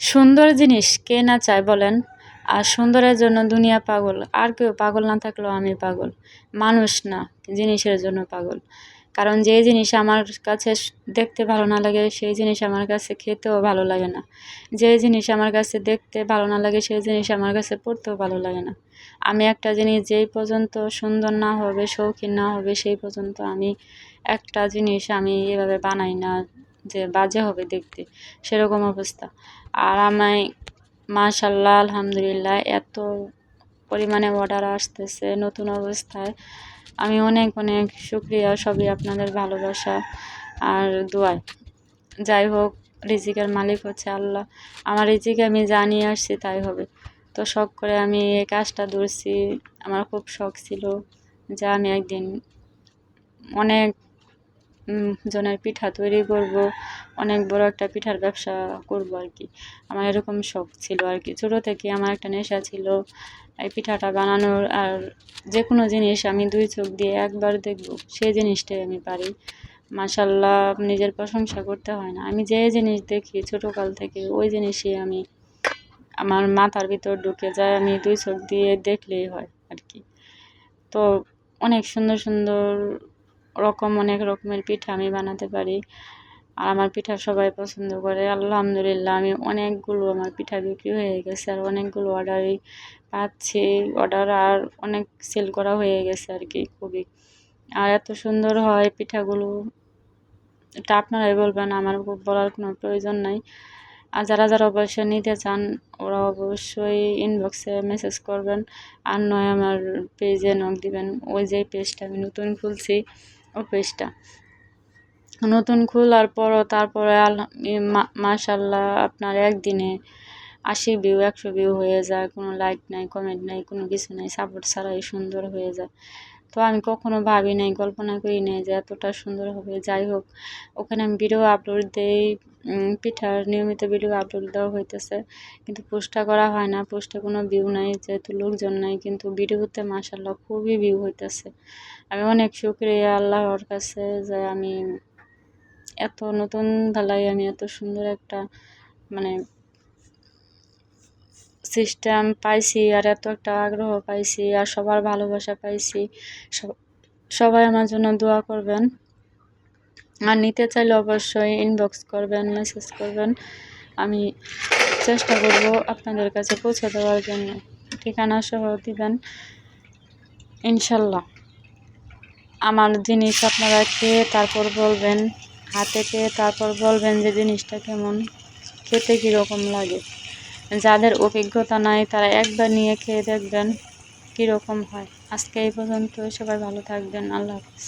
সুন্দর জিনিস কে না চায় বলেন? আর সুন্দরের জন্য দুনিয়া পাগল। আর কেউ পাগল না থাকলেও আমি পাগল। মানুষ না, জিনিসের জন্য পাগল। কারণ যে জিনিস আমার কাছে দেখতে ভালো না লাগে, সেই জিনিস আমার কাছে খেতেও ভালো লাগে না। যে জিনিস আমার কাছে দেখতে ভালো না লাগে, সেই জিনিস আমার কাছে পড়তেও ভালো লাগে না। আমি একটা জিনিস যেই পর্যন্ত সুন্দর না হবে, শৌখিন না হবে, সেই পর্যন্ত আমি একটা জিনিস আমি এভাবে বানাই না। যে বাজে হবে দেখতে, সেরকম অবস্থা। আর আমায়, মাশাল্লাহ, আলহামদুলিল্লাহ, এত পরিমাণে অর্ডার আসতেছে, নতুন অবস্থায়। আমি অনেক অনেক শুক্রিয়া, সবই আপনাদের ভালোবাসা আর দোয়ায়। যাই হোক, রিজিকের মালিক হচ্ছে আল্লাহ। আমার রিজিকে আমি জানিয়ে আসছি, তাই হবে। তো শখ করে আমি এই কাজটা ধরছি। আমার খুব শখ ছিল যে আমি একদিন অনেক জনের পিঠা তৈরি করব। অনেক বড় একটা পিঠার ব্যবসা করব আর কি। আমার এরকম শখ ছিল আর কি। ছোটো থেকে আমার একটা নেশা ছিল এই পিঠাটা বানানোর। আর যে কোনো জিনিস আমি দুই চোখ দিয়ে একবার দেখব সেই জিনিসটাই আমি পারি। মাসাল্লাহ নিজের প্রশংসা করতে হয় না। আমি যে জিনিস দেখি ছোটোকাল থেকে, ওই জিনিসই আমি, আমার মাথার ভিতর ঢুকে যায়, আমি দুই চোখ দিয়ে দেখলেই হয় আর কি। তো অনেক সুন্দর সুন্দর রকম অনেক রকমের পিঠা আমি বানাতে পারি। আর আমার পিঠা সবাই পছন্দ করে। আলহামদুলিল্লাহ, আমি অনেকগুলো আমার পিঠা বিক্রি হয়ে গেছে আর অনেকগুলো অর্ডারই পাচ্ছি। অর্ডার আর অনেক সেল করা হয়ে গেছে আর কি, খুবই। আর এত সুন্দর হয় পিঠাগুলো। এটা আপনারাই বলবেন, আমার বলার কোনো প্রয়োজন নাই। আর যারা যারা অবশ্যই নিতে চান, ওরা অবশ্যই ইনবক্সে মেসেজ করবেন। আর নয়, আমার পেজে নক দিবেন। ওই যে পেজটা আমি নতুন খুলছি। পেজটা নতুন খোলার পরও তারপরে মাশাল্লাহ আপনার একদিনে আশি ভিউ একশো ভিউ হয়ে যায়। কোনো লাইক নাই কমেন্ট নাই, কোনো কিছু নাই। সাপোর্ট ছাড়াই সুন্দর হয়ে যায়। তো আমি কখনো ভাবি নাই, কল্পনা করি নাই যে এতটা সুন্দর হবে। যাই হোক, ওখানে আমি ভিডিও আপলোড দিই পিঠার নিয়মিত ভিডিও আপলোড দেওয়া হইতেছে। কিন্তু পোস্টটা করা হয় না পোস্টে কোনো ভিউ নাই, যেহেতু লোকজন নাই, কিন্তু ভিডিওতে মাসাল্লাহ খুবই ভিউ হইতেছে। আমি অনেক শুক্রিয়া আল্লাহর কাছে যে আমি এত নতুন বেলায় আমি এত সুন্দর একটা মানে সিস্টেম পাইছি আর এত একটা আগ্রহ পাইছি আর সবার ভালোবাসা পাইছি। সবাই আমার জন্য দোয়া করবেন। আর নিতে চাইলে অবশ্যই ইনবক্স করবেন মেসেজ করবেন। আমি চেষ্টা করব আপনাদের কাছে পৌঁছে দেওয়ার জন্য। ঠিকানা সহ দিবেন। ইনশাল্লাহ। আমার জিনিস আপনারা খেয়ে তারপর বলবেন, হাতে খেয়ে তারপর বলবেন যে জিনিসটা কেমন, খেতে কীরকম লাগে। যাদের অভিজ্ঞতা নাই, তারা একবার নিয়ে খেয়ে দেখবেন কীরকম হয়। আজকে এই পর্যন্ত সবাই ভালো থাকবেন, আল্লাহ হাফিজ।